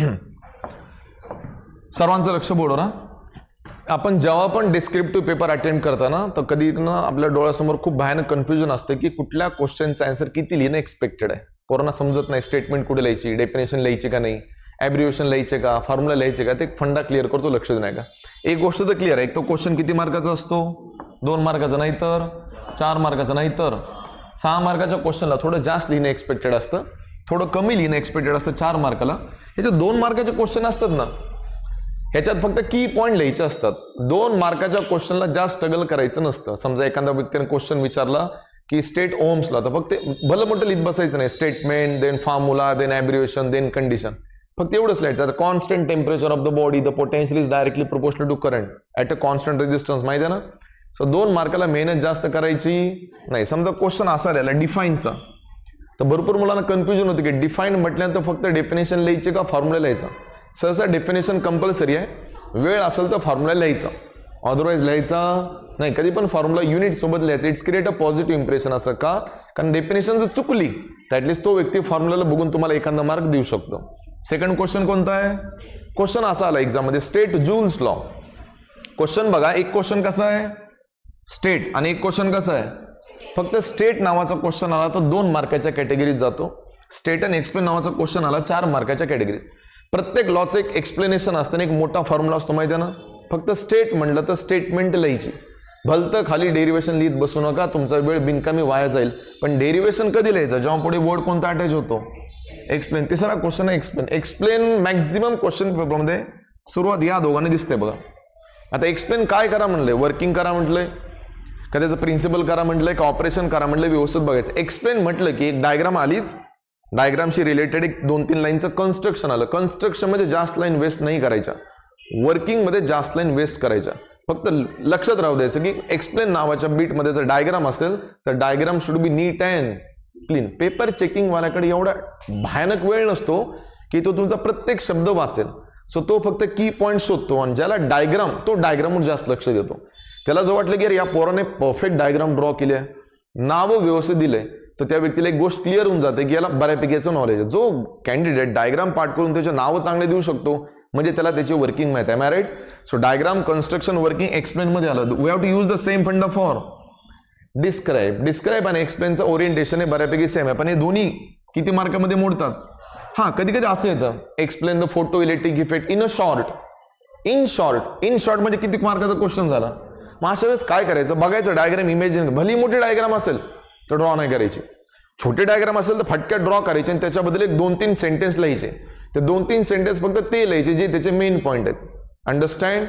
सर्वांचं लक्ष बोर्डवर ना? आपण जेव्हा पण डिस्क्रिप्टिव्ह पेपर अटेम्प्ट करताना तर कधी ना आपल्या डोळ्यासमोर खूप भयानक कन्फ्युजन असते की कुठल्या क्वेश्चनचा आन्सर किती लिहिणं एक्सपेक्टेड आहे. कोरोना समजत नाही स्टेटमेंट कुठे लिहायची डेफिनेशन लिहायची का नाही ॲब्रिवेशन लिहायचे का फॉर्म्युला लिहायचे का ते फंडा क्लिअर करतो लक्ष देऊ का एक गोष्ट तर क्लिअर आहे एक तो क्वेश्चन किती मार्काचा असतो? दोन मार्काचा नाही तर चार मार्काचा नाही तर. सहा मार्काच्या क्वेश्चनला थोडं जास्त लिहिणं एक्सपेक्टेड असतं थोडं कमी लिहिणं एक्सपेक्टेड असतं चार मार्काला. हे दोन मार्काचे क्वेश्चन असतात ना ह्याच्यात फक्त की पॉईंट लिहायचे असतात. दोन मार्काच्या क्वेश्चनला जास्त स्ट्रगल करायचं नसतं. समजा एखाद्या व्यक्तीने क्वेश्चन विचारला की स्टेट ओम्सला तर फक्त भलं मोठं लिहित बसायचं नाही. Statement then formula then abbreviation then condition फक्त एवढंच लिहायचं. आता constant temperature of the body the potential is directly proportional to current at a constant resistance माहिती आहे ना? सो दोन मार्काला मेहनत जास्त करायची नाही. समजा क्वेश्चन असा राहिला डिफाईनचा तर भरपूर मुलांना कन्फ्युजन होतं की डिफाईन म्हटल्यानंतर फक्त डेफिनेशन लिहायचे का फॉर्म्युला लिहायचा? सहसा डेफिनेशन कंपल्सरी आहे. वेळ असेल तर फॉर्म्युला लिहायचा. अदरवाईज लिहायचा नाही. कधी पण फॉर्म्युला युनिट सोबत लिहायचं. It's create a positive impression असं का? कारण डेफिनेशन जर चुकली तर ॲटलिस्ट तो व्यक्ती फॉर्म्युलाला बघून तुम्हाला एखादा मार्क देऊ शकतो. सेकंड क्वेश्चन कोणता आहे? क्वेश्चन असा आला एक्झाममध्ये स्टेट जूल्स लॉ क्वेश्चन बघा. एक क्वेश्चन कसा आहे? स्टेट आणि एक क्वेश्चन कसं आहे? फक्त स्टेट नावाचा क्वेश्चन आला तर दोन मार्काच्या कॅटेगरीत जातो. स्टेट अँड एक्सप्लेन नावाचा क्वेश्चन आला चार मार्काच्या कॅटेगरीत प्रत्येक लॉचं एक एक्सप्लेनेशन असतं आणि एक मोठा फॉर्म्युला असतो माहिती आहे ना? फक्त स्टेट म्हटलं तर स्टेटमेंट लिहायची. भलतं खाली डेरिवेशन लिहित बसू नका तुमचा वेळ बिनकामी वाया जाईल. पण डेरिवेशन कधी लिहायचं? जेव्हा पुढे वर्ड कोणता अटॅच होतो? एक्सप्लेन तिसरा क्वेश्चन आहे एक्सप्लेन एक्सप्लेन मॅक्झिमम क्वेश्चन पेपरमध्ये सुरुवात या दोघांनी दिसते बघा. आता एक्सप्लेन काय करा म्हणलंय वर्किंग करा म्हटलंय का त्याचं प्रिन्सिपल करा म्हटलंय का ऑपरेशन करा म्हटलं व्यवस्थित बघायचं. एक्सप्लेन म्हटलं की एक डायग्राम आलीच डायग्रामशी रिलेटेड एक दोन तीन लाईनचं कन्स्ट्रक्शन आलं. कन्स्ट्रक्शनमध्ये जास्त लाईन वेस्ट नाही करायच्या. वर्किंगमध्ये जास्त लाईन वेस्ट करायच्या. फक्त लक्षात राहू द्यायचं की एक्सप्लेन नावाच्या बीटमध्ये जर डायग्राम असेल तर diagram should be neat and clean paper checking वाल्याकडे एवढा भयानक वेळ नसतो की तो तुमचा प्रत्येक शब्द वाचेल. सो तो फक्त की पॉईंट शोधतो आणि ज्याला डायग्राम तो डायग्रामवर जास्त लक्ष देतो. त्याला जर वाटलं की अरे या पोराने परफेक्ट डायग्राम ड्रॉ केली आहे नावं व्यवस्थित दिलंय तर त्या व्यक्तीला एक गोष्ट क्लिअर होऊन जाते की याला बऱ्यापैकी याचं नॉलेज आहे. जो कॅन्डिडेट डायग्राम पाठ करून त्याचे नावं चांगले देऊ शकतो म्हणजे त्याला त्याची वर्किंग माहिती आहे. मॅ right so diagram construction working एक्सप्लेनमध्ये आलं. We have to use the same fund for describe describe आणि एक्सप्लेनचं ओरिएंटेशन हे बऱ्यापैकी सेम आहे. पण हे दोन्ही किती मार्कामध्ये मोडतात? हां कधी कधी असं येतं. Explain the photo electric effect in a short in short in short म्हणजे किती मार्काचा क्वेश्चन झाला? मग अशा वेळेस काय करायचं? बघायचं डायग्राम इमेजिन भली मोठी डायग्राम असेल तर ड्रॉ नाही करायची. छोटे डायग्राम असेल तर फटक्यात ड्रॉ करायचे आणि त्याच्याबद्दल एक दोन तीन सेंटेन्स लिहायचे. ते दोन तीन सेंटेन्स फक्त ते लिहायचे जे त्याचे मेन पॉईंट आहेत. अंडरस्टँड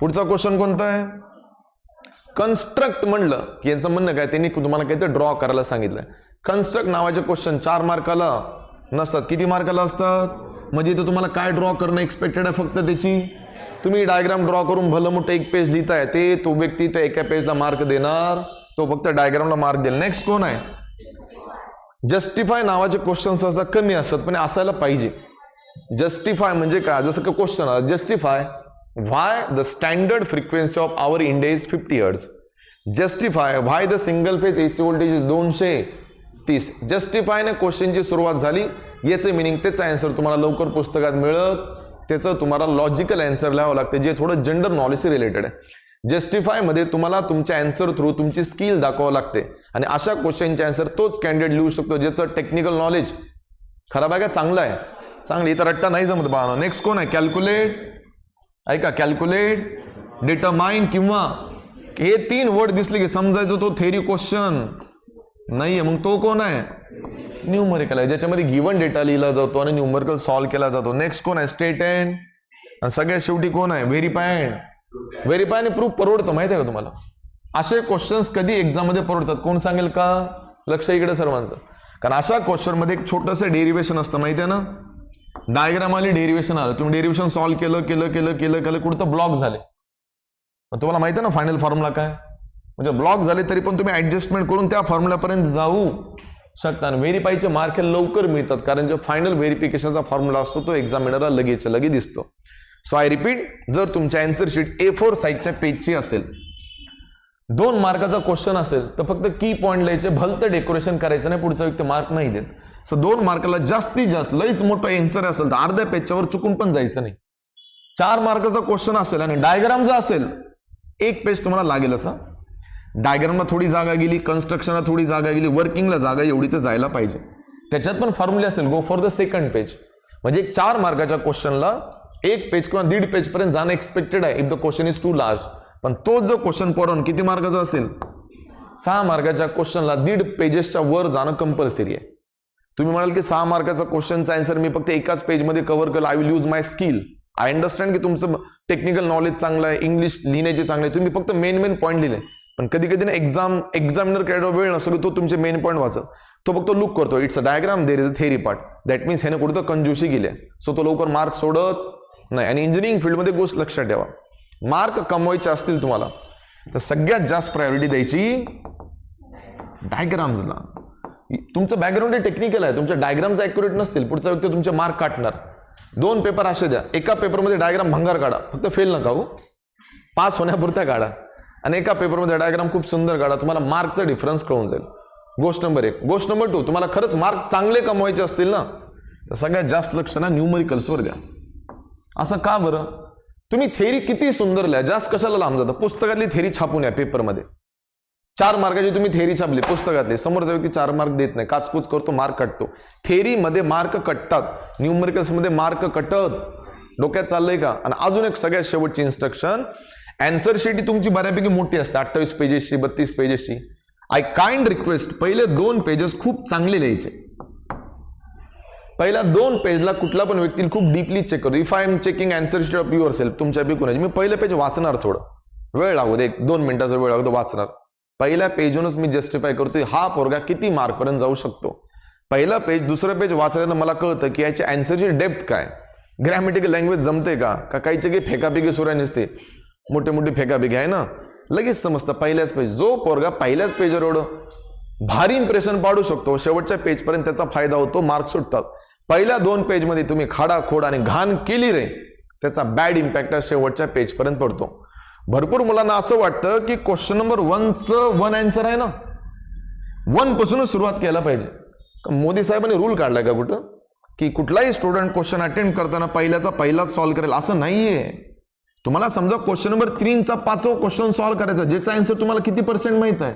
पुढचा क्वेश्चन कोणता आहे? कन्स्ट्रक्ट म्हणलं. की यांचं म्हणणं काय? त्यांनी तुम्हाला काहीतरी ड्रॉ करायला सांगितलं कन्स्ट्रक्ट नावाचे क्वेश्चन चार मार्काला नसतात. किती मार्काला असतात? म्हणजे इथं तुम्हाला काय ड्रॉ करणं एक्सपेक्टेड आहे फक्त त्याची? तुम्ही डायग्राम ड्रॉ करून भलं मोठं एक पेज लिहिताय ते तो व्यक्ती त्या एका पेजला मार्क देणार. तो फक्त डायग्रामला मार्क देईल. नेक्स्ट कोण आहे? जस्टिफाय नावाचे क्वेश्चन सहसा कमी असतात पण असायला पाहिजे. जस्टिफाय म्हणजे काय? जसं का question justify why the standard frequency of our India is fifty hertz justify why the single phase AC voltage is दोनशे तीस? जस्टिफायने क्वेश्चनची सुरुवात झाली. याचं मिनिंग तेच आन्सर तुम्हाला लवकर पुस्तकात मिळत त्याचं तुम्हाला लॉजिकल अँसर लिहावं लागतं जे थोडं जनरल नॉलेजशी रिलेटेड आहे. जस्टिफायमध्ये तुम्हाला तुमच्या अँसर थ्रू तुमची स्किल दाखवावं लागते. आणि अशा क्वेश्चनचे अँसर तोच कॅन्डिडेट लिहू शकतो ज्याचं टेक्निकल नॉलेज खराब आहे का? चांगलं आहे. चांगलं इथं रट्टा नाही जमत बाळा नेक्स्ट कोण आहे? कॅल्क्युलेट ऐका कॅल्क्युलेट डिटरमाइन किंवा हे तीन वर्ड दिसले की समजायचं तो थेरी क्वेश्चन नाही आहे मग तो कोण आहे? न्यूमरिकल आहे. ज्याच्यामध्ये गिवन डेटा लिहिला जातो आणि न्यूमरिकल सॉल्व्ह केला जातो. नेक्स्ट कोण आहे? स्टेट अँड सगळ्यात शेवटी कोण आहे? व्हेरीफाय अँड व्हेरीफाय आणि प्रूफ परवडतं माहिती आहे का तुम्हाला? असे क्वेश्चन्स कधी एक्झाममध्ये परवडतात? कोण सांगेल का? लक्ष इकडे सर्वांचं. कारण अशा क्वेश्चनमध्ये एक छोटंसं डेरिवेशन असतं माहिती आहे ना? डायग्राम आली डेरिवेशन आलं. तुम्ही डेरिवेशन सॉल्व्ह केलं केलं केलं केलं केलं कुठं ब्लॉक झाले. तुम्हाला माहिती आहे ना फायनल फॉर्म्युला काय? म्हणजे ब्लॉक झाले तरी पण तुम्ही ऍडजस्टमेंट करून त्या फॉर्म्युलापर्यंत जाऊ. शकता आणि व्हेरीफायचे मार्क हे लवकर मिळतात. कारण जो फायनल व्हेरिफिकेशनचा फॉर्म्युला असतो तो एक्झामिनरला लगेच लगेच दिसतो. सो आय रिपीट जर तुमच्या अँसर शीट ए फोर साईजच्या पेजची असेल दोन मार्काचा क्वेश्चन असेल तर फक्त की पॉईंट लिहायचे भलतं डेकोरेशन करायचं नाही पुढचा व्यक्ती मार्क नाही देत. सो दोन मार्काला जास्तीत जास्त लईच मोठं एन्सर असेल तर अर्ध्या पेजच्यावर चुकून पण जायचं नाही. चार मार्काचा क्वेश्चन असेल आणि डायग्राम जर असेल एक पेज तुम्हाला लागेल असा डायग्रामला थोडी जागा गेली कन्स्ट्रक्शनला थोडी जागा गेली वर्किंगला जागा एवढी तर जायला पाहिजे. त्याच्यात पण फॉर्म्युले असतील. Go for the second page म्हणजे चार मार्काच्या क्वेश्चनला एक पेज किंवा दीड पेज पर्यंत जाणं एक्सपेक्टेड आहे. If the question is too large पण तोच जो क्वेश्चन पोरण किती मार्काचा असेल? सहा मार्काच्या क्वेश्चनला दीड पेजेसच्या वर जाणं कंपल्सरी आहे. तुम्ही म्हणाल की सहा मार्काचा क्वेश्चनचा आन्सर मी फक्त एकाच पेजमध्ये कव्हर केलं. I will use my skill I understand की तुमचं टेक्निकल नॉलेज चांगलं आहे. इंग्लिश लिहिण्याचे चांगले आहे. तुम्ही फक्त मेन मेन पॉईंट लिहिले. पण कधी कधी ना एक्झाम एक्झामिनर काय वेळ नसतो की तो तुमचे मेन पॉईंट वाचत तो फक्त लुक करतो. It's a diagram there is a theory part that means ह्याने कुठं कंजूशी गेले सो तो लवकर मार्क सोडत नाही. आणि इंजिनिअरिंग फील्डमध्ये गोष्ट लक्षात ठेवा. मार्क कमवायचे असतील तुम्हाला तर सगळ्यात जास्त प्रायोरिटी द्यायची डायग्राम्सला तुमचं बॅकग्राऊंड हे टेक्निकल आहे. तुमच्या डायग्राम्स ॲक्युरेट नसतील. पुढचा व्यक्ती तुमचे मार्क काटणार दोन पेपर असे द्या. एका पेपरमध्ये डायग्राम भंगार काढा. फक्त फेल नका हो. पास होण्यापुरत्या काढा. आणि एका पेपरमध्ये डायग्राम खूप सुंदर काढा. तुम्हाला मार्कचा डिफरन्स कळून जाईल. गोष्ट नंबर एक. गोष्ट नंबर टू तुम्हाला खरंच मार्क चांगले कमवायचे असतील ना? तर सगळ्यात जास्त लक्ष ना न्यूमरिकल्सवर द्या. असं का बरं? तुम्ही थेरी किती सुंदर लिहा. जास्त कशाला लांब जातं? पुस्तकातली थेरी छापून या पेपरमध्ये चार मार्काची तुम्ही थेरी छापली पुस्तकातली. समोरचा व्यक्ती चार मार्क देत नाही. काचकूच करतो मार्क कटतो. थेरीमध्ये मार्क कटतात. न्यूमरिकल्समध्ये मार्क कटत. डोक्यात चाललंय का? आणि अजून एक सगळ्यात शेवटची इन्स्ट्रक्शन अँसर शीट ही तुमची बऱ्यापैकी मोठी असते. अठ्ठावीस पेजेसची बत्तीस पेजेसची आय काइंड रिक्वेस्ट पहिले दोन पेजेस खूप चांगले लिहायचे. पहिल्या दोन पेजला कुठला पण व्यक्ती खूप डीपली चेक करतो if I am checking answer sheet of your self तुमच्या बी कुणाची? मी पहिलं पेज वाचणार थोडं. वेळ लागू दे एक दोन मिनिटाचा वेळ लागतो वाचणार. पहिल्या पेजवरूनच मी जस्टिफाय करतोय हा पोरगा किती मार्कपर्यंत जाऊ शकतो? पहिला पेज दुसरं पेज वाचल्यानं मला कळतं की याची अँसरची डेप्थ काय ग्रॅमॅटिकल लँग्वेज जमते का? काहीचे काही फेकापेकी सुरा नसते? मोठे मोठे फेकापिकी आहे ना? लगेच समजतं पहिल्याच पेज जो पोरगा पहिल्याच पेजवर एवढं भारी इम्प्रेशन पाडू शकतो. शेवटच्या पेजपर्यंत त्याचा फायदा होतो मार्क सुटतात. पहिल्या दोन पेजमध्ये तुम्ही खाडाखोड आणि घाण केली रे त्याचा बॅड इम्पॅक्ट शेवटच्या पेजपर्यंत पडतो. भरपूर मुलांना असं वाटतं की क्वेश्चन नंबर वनचं वन अँसर आहे ना? वन पासूनच सुरुवात केला पाहिजे. मोदी साहेबांनी रूल काढलाय का कुठं? की कुठलाही स्टुडंट क्वेश्चन अटेंड करताना पहिल्याचा पहिलाच सॉल्व्ह करेल असं नाहीये. तुम्हाला समजा क्वेश्चन नंबर तीनचा पाचवा क्वेश्चन सॉल्व्ह करायचा ज्याचा आन्सर तुम्हाला किती पर्सेंट माहीत आहे?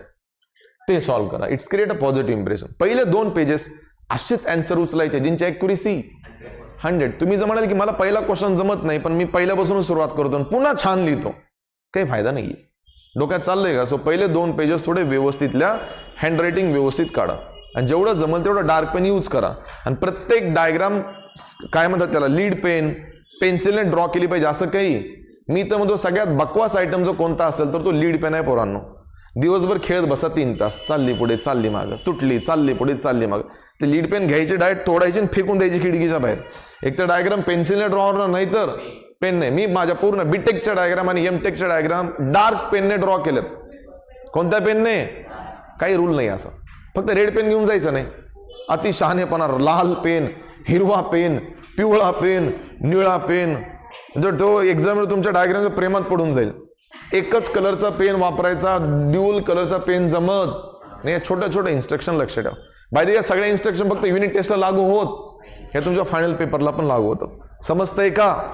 ते सॉल्व्ह करा. It's create a positive impression पहिले दोन पेजेस असेच आन्सर उचलायचे ज्यांची अॅक्युरेसी हंड्रेड तुम्ही जर म्हणाल की मला पहिला क्वेश्चन जमत नाही पण मी पहिल्यापासून सुरुवात करतो आणि पुन्हा छान लिहितो काही फायदा नाही डोक्यात चाललंय का? सो पहिले दोन पेजेस थोडे व्यवस्थितल्या हँडरायटिंग हँड रायटिंग व्यवस्थित काढा. आणि जेवढं जमल तेवढं डार्क पेन यूज करा. आणि प्रत्येक डायग्राम काय म्हणतात त्याला लीड पेन पेन्सिलने ड्रॉ केली पाहिजे असं काही मी तर म्हणतो सगळ्यात बकवास आयटम जो कोणता असेल तर तो लीड पेन आहे पोरांनो. दिवसभर खेळत बसा तीन तास. चालली पुढे चालली मागं. तुटली चालली पुढे चालली मागं. ते लीड पेन घ्यायची डायरेक्ट तोडायची आणि फेकून द्यायची खिडकीच्या बाहेर. एक तर डायग्राम पेन्सिलने ड्रॉ होणार नाही तर पेनने मी माझ्या पूर्ण बीटेकच्या डायग्राम आणि एमटेकच्या डायग्राम डार्क पेनने ड्रॉ केलेत कोणत्या पेनने काही रूल नाही असं. फक्त रेड पेन घेऊन जायचं नाही. अति शहाणेपणा लाल पेन हिरवा पेन पिवळा पेन निळा पेन जर तो एक्झामिनर तुमच्या डायग्रामच्या प्रेमात पडून जाईल. एकच कलरचा पेन वापरायचा ड्युअल कलरचा पेन जमत. नाही या छोट्या छोट्या इन्स्ट्रक्शन लक्ष ठेवा. बाय या सगळ्या इन्स्ट्रक्शन फक्त युनिट टेस्टला लागू होत. हे तुमच्या फायनल पेपरला पण लागू होतं. समजतंय का?